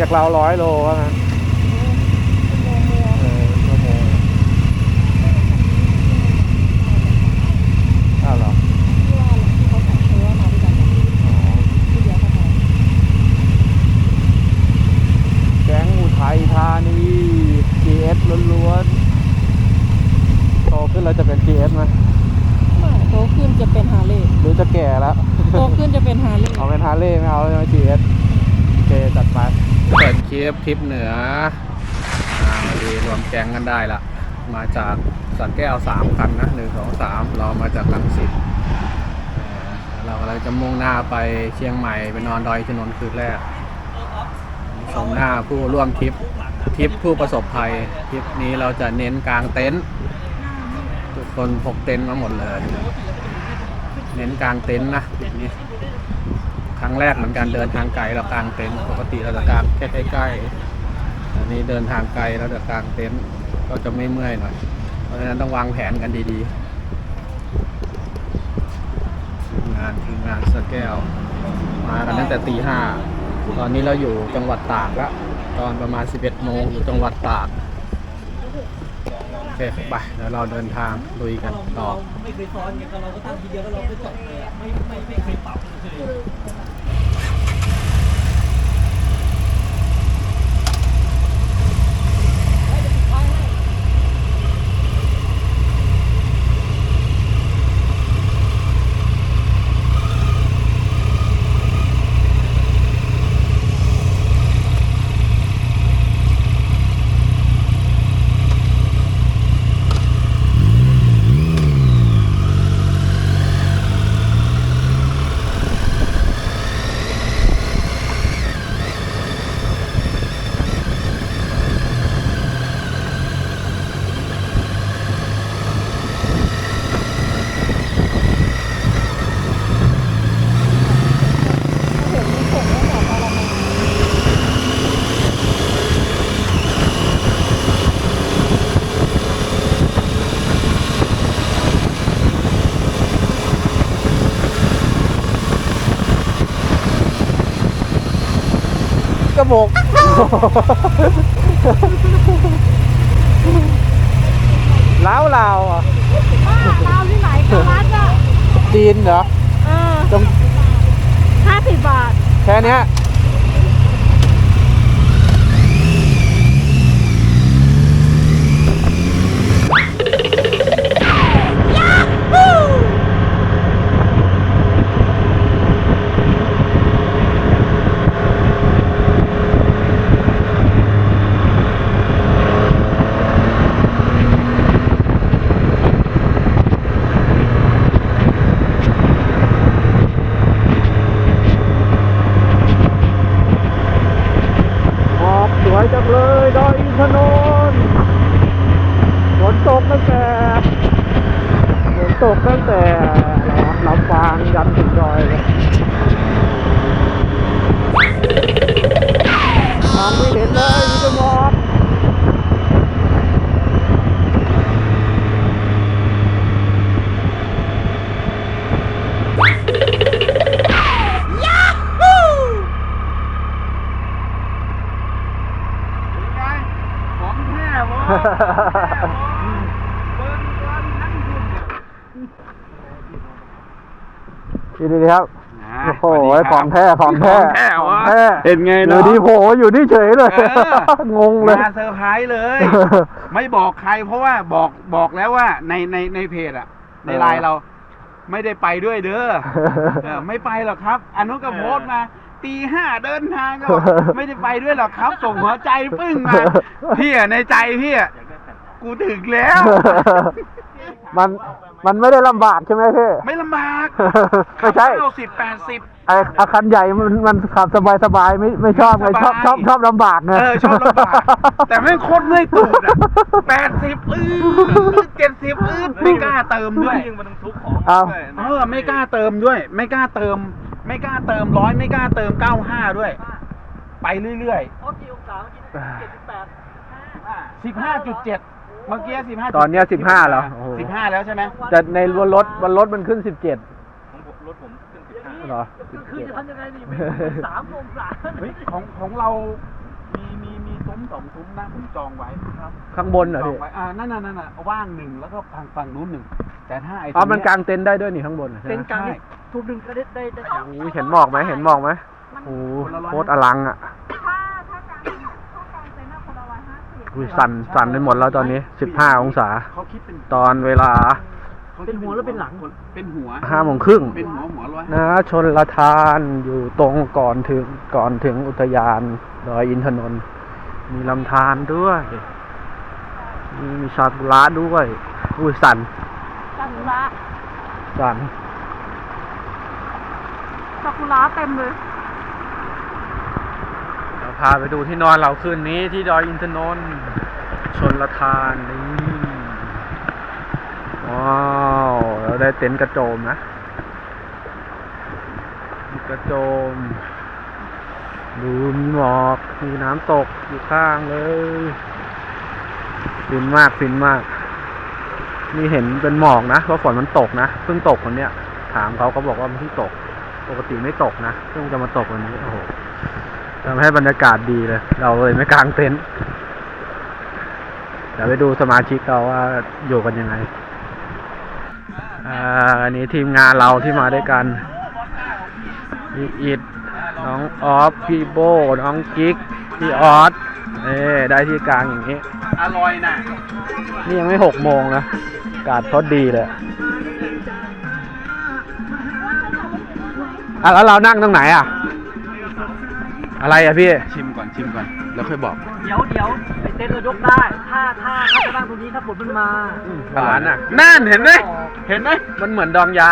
จากเราร้อยโลว่างั้นเออชั่วโมงอ้าวเหรออ๋อแก๊งอุทัยธานี GS ล้วนๆโตขึ้นเราจะเป็น GS ไหม โตขึ้นจะเป็นฮาร์เลย์ หรือจะแก่แล้ว โตขึ้นจะเป็นฮาร์เลย์ เอาเป็นฮาร์เลย์ไม่เอาใช่ไหม GS โอเคจัดไปเปิด คลิปทริปเหนืออาดีรวมแกงกันได้ละมาจากสันแก้วสามคันนะหนึ่งสองสามเรามาจากลังสิตเอ่อเรากำลังจะมุ่งหน้าไปเชียงใหม่ไปนอนดอยชนนคืนแรกชมหน้าผู้ร่วมทริปทริปผู้ประสบภัยทริปนี้เราจะเน้นกลางเต็นท์ทุกคนพกเต็นท์มาหมดเลย เน้นกลางเต็นท์นะทริปนี้ ครั้งแรกเหมือนกันเดินทางไกลเรากางเต็นท์ปกติเราจะกางแค่ใกล้ๆอันนี้เดินทางไกลเราจะกางเต็นท์ก็จะไม่เมื่อยหน่อย เพราะฉะนั้นต้องวางแผนกันดีๆทีมงานทีมงานสแก้ว มากันตั้งแต่ตีห้าตอนนี้เราอยู่จังหวัดตากแล้วตอนประมาณ 11โมงอยู่จังหวัดตากโอเคไปเดี๋ยวเราเดินทางลุยกันต่อไม่เคยซ้อนไงเราก็ตั้งทีเดียวก็เราก็จบเลยไม่ไม่ไม่เคยปรับเลย กระบอกล้าวลาวอะบ้าเราที่ไหนกะวัดอะจีนเหรอเออตรงห้าสิบบาท แค่เนี้ย ดีดีครับ โอ้โหของแท้ของแท้ของแท้วะของแท้เห็นไงอเนาะยู่ดีโผล่อยู่นี่เฉยเลยเอองงเลยมาเซอร์ไพรส์เลย ไม่บอกใครเพราะว่าบอกบอกแล้วว่าในในในเพจอะในไลน์เราไม่ได้ไปด้วยเด้อเออไม่ไปหรอกครับอนุกับโพสต์มา ตีห้าเดินทางก็บอกไม่ได้ไปด้วยหรอกครับ ส่งหัวใจปึ้งมาพี่อะในใจพี่อะกูถึงแล้ว มันมันไม่ได้ลำบากใช่ไหมพี่ ไม่ลำบากไม่ใช่ เก้าสิบแปดสิบ ไอ้อาคันใหญ่มันมันขับสบายสบายไม่ไม่ชอบไงชอบสบายชอบชอบลำบากไง เออชอบลำบาก แต่แม่งโคตรเมื่อยตูดอะแปดสิบอื้อเจ็ดสิบอื้อไม่กล้าเติมด้วยเอาเออไม่กล้าเติมด้วย ไม่กล้าเติม ไม่กล้าเติมร้อยไม่กล้าเติมเก้าห้าด้วย ไปเรื่อยๆสิบห้าจุดเจ็ดเมื่อกี้สิบห้าตอนเนี้สิบห้าเหรอโอ้โห สิบห้าแล้วใช่ไหมแต่ในบนรถบนรถมันขึ้นสิบเจ็ดเเหรอ คือจะทำยังไงดีสามองศาเฮ้ยของของเรา มีมีมีซุ้มสองซุ้มนะผมจองไว้ครับข้างบนเหรอจอพี่งไว้อ่านั่นน่ะนั่นน่ะว่างหนึ่งแล้วก็ฝั่งฝั่งนู้นหนึ่ง แต่ถ้าไอ้อ๋อตรมันเยกางเต็นท์ได้ด้วยนี่ข้างบนอะใช่ไหมเป็นการทุกหนึ่งก็ได้ได้ได้โอ้ยเห็นหมอกไหมเห็นหมอกไหมโอ้โหโคตรอลังอะถ้าถ้ากางถ้ากางเต็นท์อะคนละร้อยห้าสิบอุ้ยสั่นสั่นไปหมดแล้วตอนนี้สิบห้าองศา เขาคิดเป็นตอนเวลาขาคิดเป็นหัว ห้าโมงครึ่งเป็นหัวหัวร้อยนะชนละทานอยู่ตรงก่อนถึงก่อนถึงอุทยานดอยอินทนนท์มีลำธารด้วย มีมีซากุระด้วยอุ้ยสั่นซา กุระสั่นซากุระเต็มเลยเราพาไปดูที่นอนเราคืนนี้ที่ดอยอินทนนท์ชนละทานนี่ว้าวเราได้เต็นท์กระโจมนะมีกระโจม ดูมีหมอกมีน้ำตกอยู่ข้างเลยฟินมากฟินมาก นี่เห็นเป็นหมอกนะเพราะฝนมันตกนะเพิ่งตกวันเนี้ยถามเขาเขาบอกว่ามันเพิ่ตก ปกติไม่ตกนะเพิ่งจะมาตกวันนี้โอ้โหทำให้บรรยากาศดีเลย เราเลยไม่กางเต็นท์เดี๋ยวไปดูสมาชิกเราว่าอยู่กันยังไงอ่าอันนี้ทีมงานเราที่มาด้วยกันพี่อิดน้องออฟพี่โบน้องกิ๊กพี่ออส เอ้ได้ที่กลางอย่างนี้ อร่อยนะนี่ยังไม่หกโมงนะอากาศเขาดีเลยอะแล้วเรานั่งตรงไหนอะ อะไรอะพี่ ชิมก่อนชิมก่อน แล้วค่อยบอกเดี๋ยวเดี๋ยวไอเต้นเรายกได้ ถ้าถ้าถ้าจะนั่งตรงนี้ถ้าฝนมันมา หวานอะ นั่นเห็นไหม เห็นไหม มันเหมือนดองยา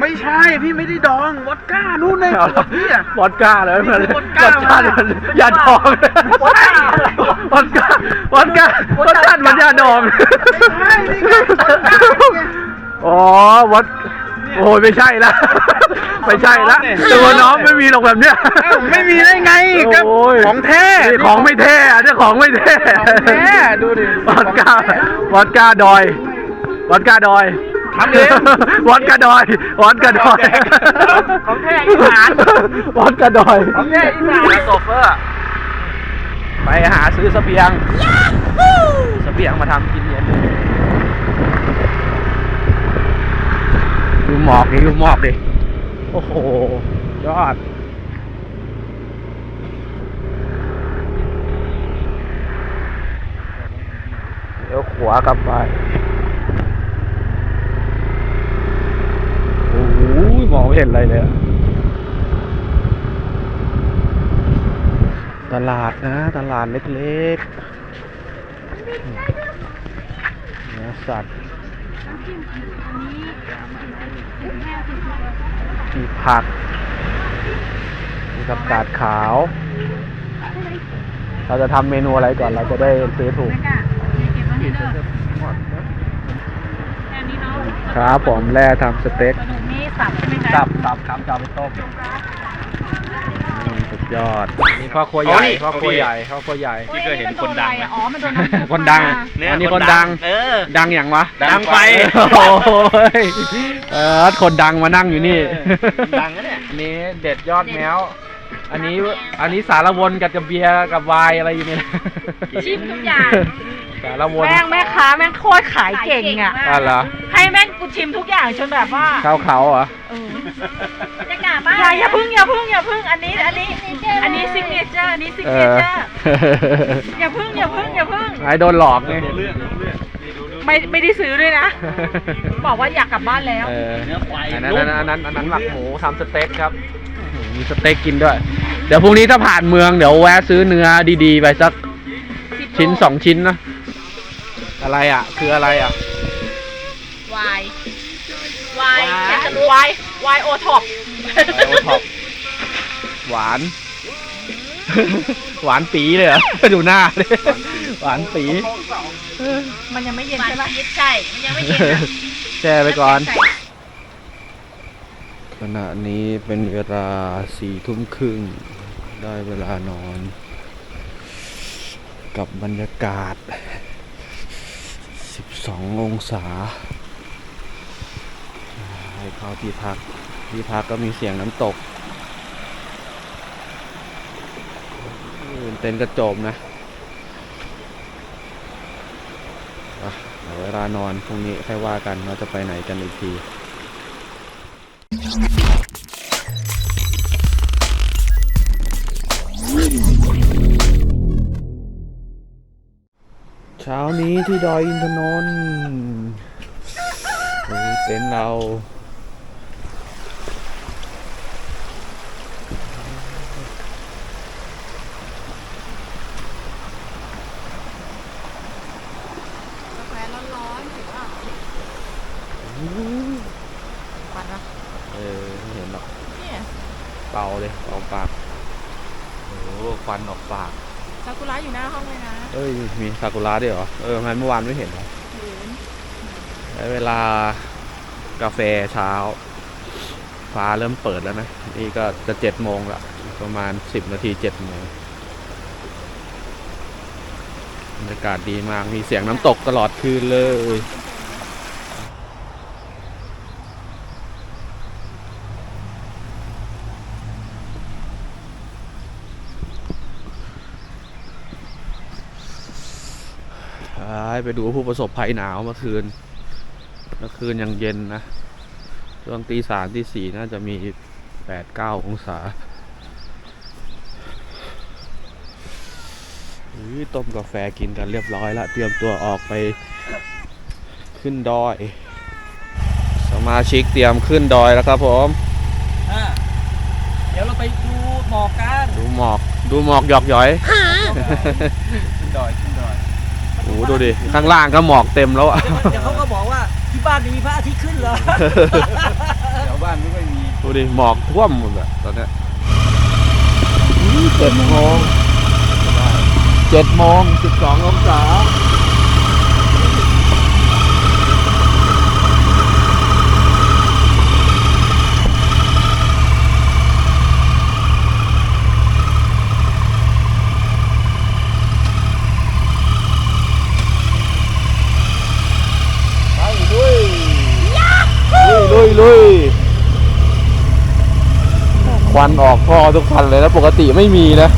ไม่ใช่พี่ไม่ได้ดองวอดก้านู่นเลยเอาเหรอพี่อะ วอดก้าเลยเหมือนวอดก้ารสชาติเหมือนยาดองวอดก้าอะไรวอดก้าวอดก้ารสชาติเหมือนยาดองไม่ใช่นี่ไงวอดก้านี่ไง อ๋อวอดโอ้ยไม่ใช่ละไม่ใช่ละเนี่ยตัวน้องไม่มีหรอกแบบเนี้ย เอ้าไม่มีได้ไงก็โอ้ยของแท้ นี่ของไม่แท้อันนี้ของไม่แท้ของแท้ดูดิวอดก้าของแท้วอดก้าดอยวอดก้าดอย ทำเองวอดก้าดอยวอดก้าดอยของแท้อีสานวอดก้าดอยของแท้อีสานโซเฟอร์ไปหาซื้อเสบียงเสบียงมาทำกินเย็นดูหมอกดิดูหมอกดิโอ้โหยอดเดี๋ยวขวากลับไป โอ้โห มองไม่เห็นอะไรเลยตลาดนะ ตลาดเล็กๆเนื้อสัตว์มีผักมีกับกาดขาว เราจะทำเมนูอะไรก่อนเราจะได้ซื้อถูก ครับผมแร่ทำสเต็กนี่สับใช่ไหมคะสับสับครับจะเอาไปต้มอืมสุดยอดนี่พ่อครัวใหญ่เอานี่พ่อครัวใหญ่พ่อครัวใหญ่ ที่เคยเห็นคนดังไหม อ๋อ มันโดนน้ำซุปคนดังมา อันนี้คนดัง เออ ดังอย่างวะดังไฟโอ้โหยเออคนดังมานั่งอยู่นี่ ดังนะเนี่ย อันนี้เด็ดยอดแมว อันนี้ อันนี้สารวนกับกับเบียร์กับไวน์อะไรอยู่เนี่ย ชิมทุกอย่าง สารวนแม่งแม่ค้าแม่งโคตรขายเก่งอะอะเหรอให้แม่งกูชิมทุกอย่างจนแบบว่าข้าวเขาเหรอเออจะกลับบ้านอย่าอย่าพึ่งอย่าพึ่งอย่าพึ่งอันนี้อันนี้ อันนี้ซิกเนเจอร์อันนี้ซิกเอเนอ เจอร์อย่าพึ่งอย่าพึ่งอย่าพึ่งไอ้โดนหลอกนี่ไม่ไม่ได้ซื้อด้วยนะ บอกว่าอยากกลับบ้านแล้ว เอออันนั้นอันนั้นอันนั้นอันนั้นหมักหมูทำสเต็กครับอื้อหือมีสเต็กกินด้วย เดี๋ยวพรุ่งนี้ถ้าผ่านเมืองเดี๋ยวแวะซื้อเนื้อดีๆ ไปสักชิ้นสองชิ้นนะ อะไรอะ คืออะไรอะ วายวายอยากจะรู้วายวายโอท็อปไอโอท็อปหวาน หวานปีเลยเหรอ ดูหน้าดิหวานปีมันยังไม่เย็นใช่ไหมใช่มันยังไม่เย็นอะแช่ไปก่อน ขณะนี้เป็นเวลาสี่ทุ่มครึ่ง ได้เวลานอน กับบรรยากาศ 12องศาให้เข้าที่พัก ที่พักก็มีเสียงน้ำตกเต็นท์กระโจมนะเดี๋ยวเวลานอนพรุ่งนี้ค่อยว่ากันว่าจะไปไหนกันอีกที เช้านี้ที่ดอยอินทนนท์โอ้ยเต็นท์เรากาแฟร้อนๆถือว่าปัดนะเออไม่เห็นหรอกเนี่ยเป่าเลยเป่าปาก โอ้โหควันออกปาก ซากุระอยู่หน้าห้องเลยนะเอ้ยมีซากุระด้วยเหรอ เออทำไมเมื่อวานไม่เห็นเหรอหืนได้เวลากาแฟเช้า ฟ้าเริ่มเปิดแล้วนะ นี่ก็จะเจ็ดโมงละประมาณสิบนาทีเจ็ดโมงบรรยากาศดีมาก มีเสียงน้ำตกตลอดคืนเลยไป ไปดูผู้ประสบภัยหนาวเมื่อคืน เมื่อคืนยังเย็นนะ ช่วงตีสามตีสี่น่าจะมีแปดเก้าองศาอุ๊ยต้มกาแฟกินกันเรียบร้อยละ เตรียมตัวออกไปขึ้นดอย สมาชิกเตรียมขึ้นดอยแล้วครับผมอ่าเดี๋ยวเราไปดูหมอกกัน ดูหมอก ดูหมอกหยอกหย้อยขึ้นดอยขึ้นดอยโอ้โหดูดิข้างล่างก็หมอกเต็มแล้วอะเดี๋ยวเขาก็บอกว่าที่บ้านมีพระอาทิตย์ขึ้นเหรอแถวบ้านไม่ค่อยมีดูดิหมอกท่วมหมดเลยตอนเนี้ยเจ็ดโมงเจ็ดโมงสิบสององศา ไปลุยลุยลุยลุย ควันออกท่อทุกคันเลยนะปกติไม่มีนะ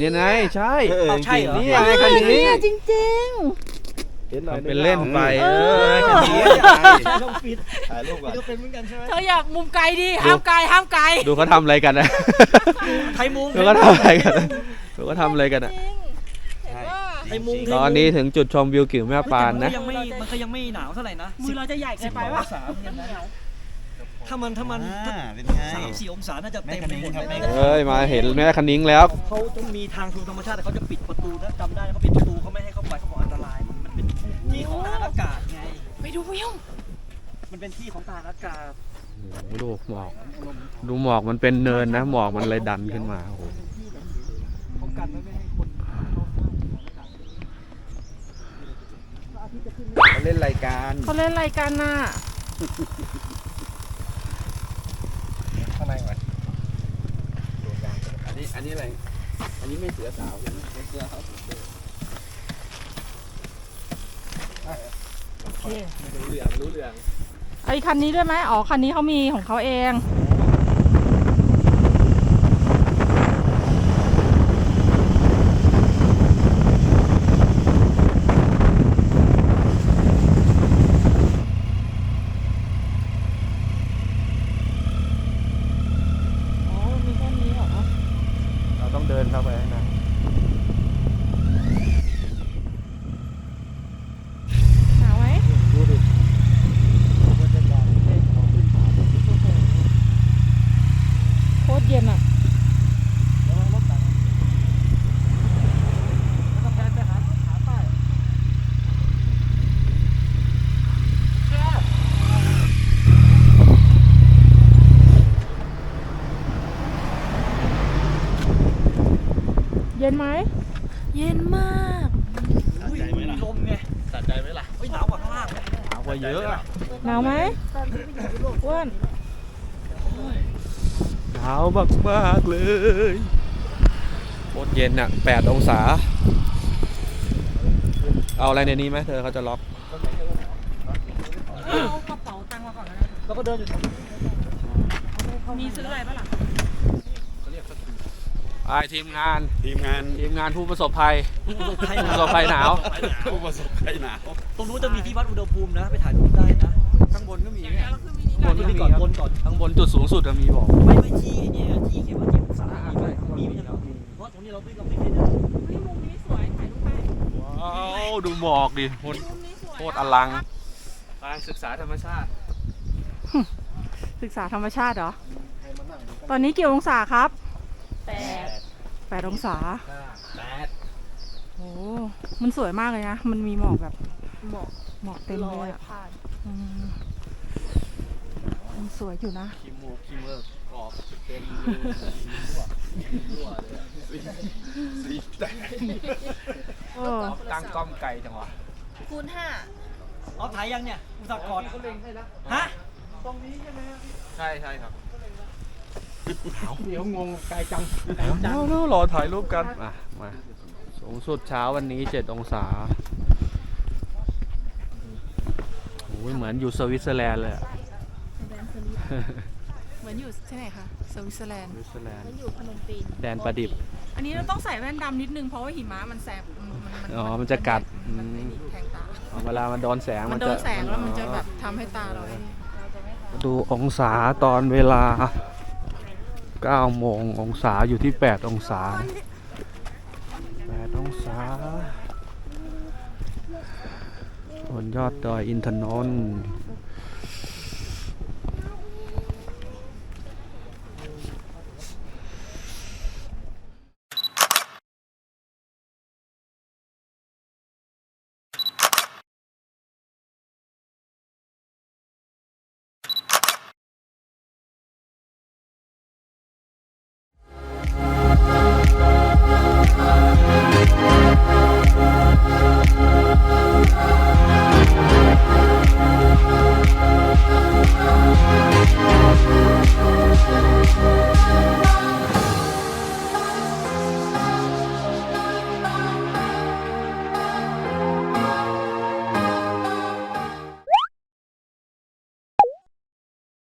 เนี่ยไงใช่เอาใช่เหรอ นี่ไงคันนี้จริงทำเป็นเล่นไปเอเอออคันนี้ต้องฟิตถ่ายรูปก่อนก็เป็นเหมือนกันใช่ไหมๆเธออยากมุมไกลดิห้ามไกลห้ามไกลดูเขาทำอะไรกันนะไทยมุงดูเขาทำอะไรกันนะดูเขาทำอะไรกันอะจริงเห็นว่าไทยมุงตอนนี้ถึงจุดชมวิวกิ่วแม่ปานนะมัยังไม่มันก็ยังไม่หนาวเท่าไหร่นะมือเราจะใหญ่เกินไปองวะศาเหมือนกันนะ ถ้ามันถ้ามันถ้าเป็นไง สามสี่องศาน่าจะเต็มไปหมดแม่เลยคันนิ้งครับเอ้ยมาเห็นแม่คันนิ้งแล้ว เขาต้องมีทางทูธรรมชาติแต่เขาจะปิดประตูนะจำได้เขาปิดประตูเขาไม่ให้เข้าไปเขาบอกอันตราย มันเป็นที่ของทหารอากาศไง ไปดูวิวมันเป็นที่ของทหารอากาศดูหมอก ดูหมอกมันเป็นเนินนะ หมอกมันเลยดันขึ้นมาโอ้โหป้องกันไม่ให้คนเล่นรายการเขาเล่นอะไรกันน่ะ ข้างในก่อน อันนี้อันนี้อะไร อันนี้ไม่เสือสาวใช่ไหมไม่เสือเขาโอเครู้เรื่องรู้เรื่องไอ้คันนี้ด้วยไหมอ๋อคันนี้เขามีของเขาเอง อ๋อ มันมีแค่นี้เหรอ เราต้องเดินเข้าไปข้างใน หนาวไหม ดูดิ โคตรเย็นอะ แล้วก็แพนไปหาหาป้าย เย็น ไหม เย็นมากอุ้ยลมไงสะใจไหมล่ะเฮ้ยหนาวกว่าข้างล่างนะหนาวกว่าเยอะอะหนาวไหมอ้วนหนาวมากมากๆเลยโคตรเย็นอะแปดองศา เอาอะไรในนี้ไหมเธอเขาจะล็อกเอากระเป๋าตังค์มาก่อนนะแล้วก็เดินอยู่แถวนี้มีซื้ออะไรปะล่ะ ไอทีมงาน ทีมงานทีมงานผู้ประสบภัยผู้ประสบภัย ผู้ประสบภัยหนาว ผู้ประสบภัยหนาว ตรงนู้นจะมีที่วัดอุณหภูมินะ ไปถ่ายรูปได้นะ ข้างบนก็มีเนี่ยบนมีก่อนบนก่อนข้างบนจุดสูงสุดอะมีบอก ไม่ไม่ที่ไอ้เนี่ยที่เขียนว่าที่องศามีไหมมีไหมครับเพราะตรงนี้เราไม่เราไม่เคยได้นี่มุมนี้สวยถ่ายรูปไปว้าวดูหมอกดิโคตรมุมนี้สวยโคตรอลังไปศึกษาธรรมชาติ ศึกษาธรรมชาติเหรอ ตอนนี้กี่องศาครับแปด แปดองศาแปดโอ้มันสวยมากเลยนะ มันมีหมอกแบบ หมอกหมอกเต็มเลยอะอืมมันสวยอยู่นะคิมูคิเมอร์กรอบเต็มสีแดงเออ ตั้งกล้องไกลจังวะคูณห้าเอาถ่ายยังเนี่ย อุตส่าห์กอดฮะ ใช่ใช่ครับ เดี๋ยวงงไกลจังเร็วเร็วรอถ่ายรูปกันมามาสูงสุดเช้าวันนี้7องศาโอ้ยเหมือนอยู่สวิตเซอร์แลนด์เลยอะเหมือนอยู่ที่ไหนคะสวิตเซอร์แลนด์สวิตเซอร์แลนด์อยู่พนมเปญแดนประดิบ อันนี้เราต้องใส่แว่นดำนิดนึงเพราะว่าหิมะมันแสบมันมันอ๋อมันจะกัด มันอืมแทงตาอ๋อเวลามันโดนแสงมัมันนโดจะนแสงแล้วมันจะแบบทำให้ตาเราไอ้นี่ดูองศาตอนเวลา 9โมงองศาอยู่ที่ 8 องศา 8 องศาบนยอดดอยอินทนนท์